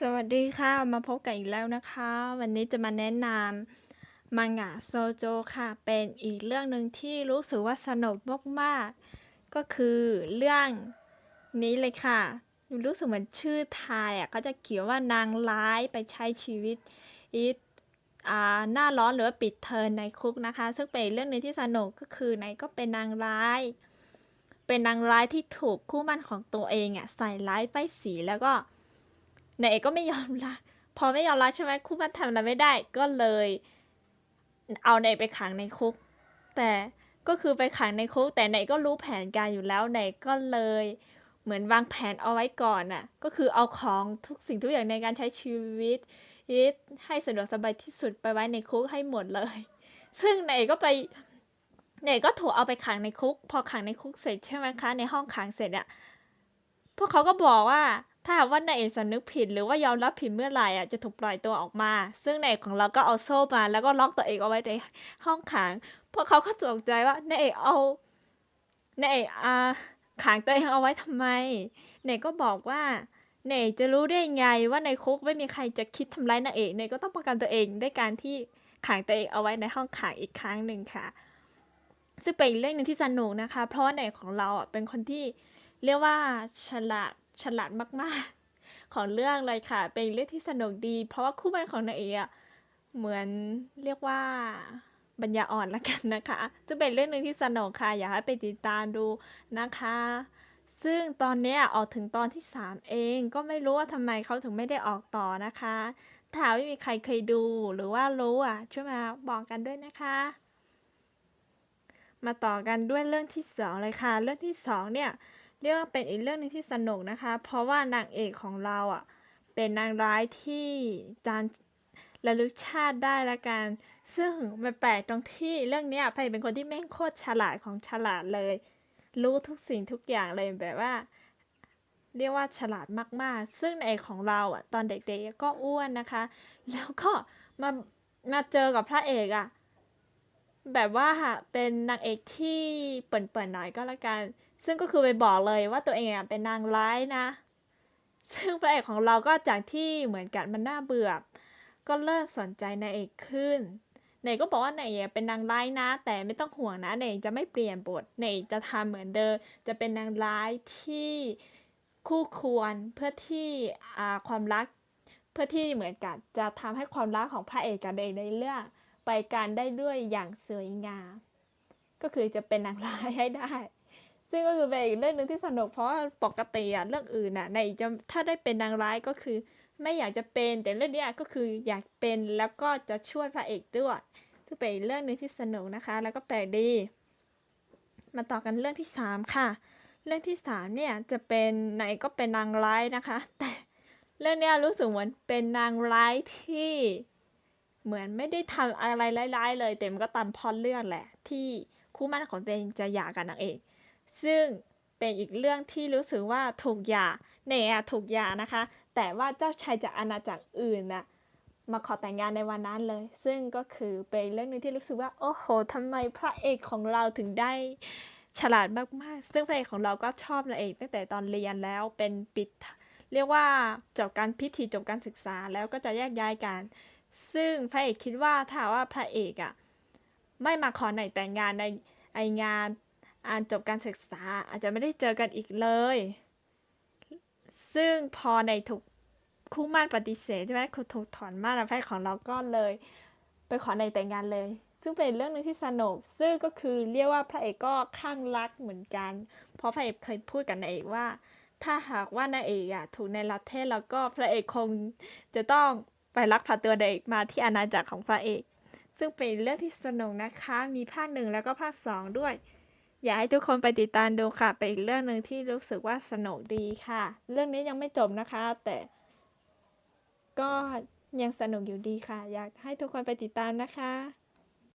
สวัสดีค่ะ มาพบกันอีกแล้วนะคะ วันนี้จะมาแนะนำมังงะโซโจค่ะ เป็นอีกเรื่องหนึ่งที่รู้สึกว่าสนุกมากๆ ก็คือเรื่องนี้เลยค่ะ รู้สึกเหมือนชื่อไทยอะก็จะเขียนว่านางร้ายไปใช้ชีวิตอ่าหน้าร้อนหรือว่าปิดเทอมในคุกนะคะ ซึ่งเป็นเรื่องหนึงที่สนุกก็คือไหนก็เป็นนางร้าย เป็นนางร้ายที่ถูกคู่มั่นของตัวเองอะใส่ร้ายป้ายสีแล้วก็ นายเอกก็ไม่ยอมรับพอไม่ยอมรับใช่ไหมคู่มันทำอะไรไม่ได้ก็เลย เอานายเอกไปขังในคุก แต่ก็คือไปขังในคุก แต่นายเอกก็รู้แผนการอยู่แล้วนายเอกก็เลย เหมือนวางแผนเอาไว้ก่อนน่ะ ก็คือเอาของทุกสิ่งทุกอย่างในการใช้ชีวิตให้สะดวกสบายที่สุดไปไว้ในคุกให้หมดเลย ซึ่งนายเอกก็ไปนายเอกก็ถูกเอาไปขังในคุก พอขังในคุกเสร็จใช่ไหมคะ ในห้องขังเสร็จอะพวกเขาก็บอกว่า ถ้าหากว่านายเอกสำนึกผิดหรือว่ายอมรับผิดเมื่อไหร่อะจะถูกปล่อยตัวออกมา ซึ่งนายเอกของเราก็เอาโซ่มา แล้วก็ล็อกตัวเองเอาไว้ในห้องขังพวกเขาก็ตกใจว่านายเอกเอานายเอกอ่าขังตัวเองเอาไว้ทำไมนายก็บอกว่านายเอกจะรู้ได้ไงว่าในคุกไม่มีใครจะคิดทำร้ายนายเอกนายก็ต้องป้องกันตัวเองด้วยการที่ขังตัวเองเอาไว้ในห้องขังอีกครั้งหนึ่งค่ะ ซึ่งเป็นเรื่องหนึ่งที่สนุกนะคะ เพราะว่านายเอกของเราอะเป็นคนที่เรียกว่าฉลาด ฉลาดมากๆ ของเรื่องเลยค่ะ เป็นเรื่องที่สนุกดี เพราะว่าคู่มันของนายเอกอะเหมือนเรียกว่าปัญญาอ่อนละกันนะคะจะเป็นเรื่องหนึ่งที่สนุกค่ะ อยากให้ไปติดตามดูนะคะ ซึ่งตอนนี้ออกถึงตอนที่ 3 เองก็ไม่รู้ว่าทำไมเขาถึงไม่ได้ออกต่อนะคะ ถ้าไม่มีใครเคยดูหรือว่ารู้อะ ช่วยมาบอกกันด้วยนะคะ มาต่อกันด้วยเรื่องที่สองเลยค่ะ เรื่องที่สองเนี่ย เรียกว่าเป็นอีกเรื่องหนึงที่สนุกนะคะ เพราะว่านางเอกของเราอะเป็นนางร้ายที่จานระลึกชาติได้ละกัน ซึ่งมันแปลกตรงที่เรื่องนี้ไพเป็นคนที่แม่งโคตรฉลาดของฉลาดเลย รู้ทุกสิ่งทุกอย่างเลยแบบว่า เรียกว่าฉลาดมากๆ ซึ่งนางเอกของเราอะตอนเด็กๆก็อ้วนนะคะ แล้วก็มามาเจอกับพระเอกอะ แบบว่าเป็นนางเอกที่เปิ่นๆหน่อยก็แล้วกัน ซึ่งก็คือไปบอกเลยว่าตัวเองอะเป็นนางร้ายนะ ซึ่งพระเอกของเราก็จากที่เหมือนกันมันน่าเบื่อ ก็เริ่มสนใจนางเอกขึ้นนางเอกก็บอกว่านางเอกเป็นนางร้ายนะ แต่ไม่ต้องห่วงนะนางเอกจะไม่เปลี่ยนบทนางเอกจะทำเหมือนเดิม จะเป็นนางร้ายที่คู่ควรเพื่อที่อ่าความรัก เพื่อที่เหมือนกันจะทำให้ความรักของพระเอกกับนางเอกในเรื่องไปกันได้ด้วยอย่างสวยงาม ก็คือจะเป็นนางร้ายให้ได้ ซึ่งก็คือเป็นอีกเรื่องหนึ่งที่สนุกเพราะปกติอะเรื่องอื่นอะในจะถ้าได้เป็นนางร้ายก็คือ ไม่อยากจะเป็นแต่เรื่องเนี้ยก็คืออยากเป็นแล้วก็จะช่วยพระเอกด้วยซึ่งเป็นอีกเรื่องหนึ่งที่สนุกนะคะ แล้วก็แปลกดี มาต่อกันเรื่องที่สามค่ะ เรื่องที่สามเนี่ยจะเป็นไหนก็เป็นนางร้ายนะคะ แต่เรื่องเนี้ยรู้สึกเหมือนเป็นนางร้ายที่เหมือนไม่ได้ทำอะไรร้ายๆเลยแต่มันก็ตามพล็อเรื่องแหละ ที่คู่มั่นของตัวเองจะหย่ากับนางเอก ซึ่งเป็นอีกเรื่องที่รู้สึกว่าถูกหย่าเนี่ยถูกหย่านะคะ แต่ว่าเจ้าชายจากอาณาจักรอื่นน่ะมาขอแต่งงานในวันนั้นเลย ซึ่งก็คือเป็นเรื่องหนึงที่รู้สึกว่า โอ้โหทำไมพระเอกของเราถึงได้ฉลาดมากๆ ซึ่งพระเอกของเราก็ชอบนางเอกตั้งแต่ตอนเรียนแล้วเป็นปิด เรียกว่าจบการพิธีจบการศึกษาแล้วก็จะแยกย้ายกัน ซึ่งพระเอกคิดว่าถ้าว่าพระเอกอะไม่มาขอไหนแต่งงานในไองาน อ่านจบการศึกษาอาจจะไม่ได้เจอกันอีกเลย ซึ่งพอในถูกคู่มั่นปฏิเสธใช่ไหมคือถูกถอนมั่นพระเอกของเราก็เลย ไปขอในแต่งงานเลย ซึ่งเป็นเรื่องหนึงที่สนุก ซึ่งก็คือเรียกว่าพระเอกก็ข้างรักเหมือนกัน เพราะพระเอกเคยพูดกับนางเอกว่า ถ้าหากว่านางเอกอะถูกในรัฐเทศแล้วก็พระเอกคงจะต้องไปลักพาตัวนางเอกมาที่อาณาจักรของพระเอก ซึ่งเป็นเรื่องที่สนุกนะคะ มีภาคหนึ่งแล้วก็ภาคสองด้วย อยากให้ทุกคนไปติดตามดูค่ะ เป็นอีกเรื่องหนึ่งที่รู้สึกว่าสนุกดีค่ะ เรื่องนี้ยังไม่จบนะคะ แต่ ก็ยังสนุกอยู่ดีค่ะ อยากให้ทุกคนไปติดตามนะคะ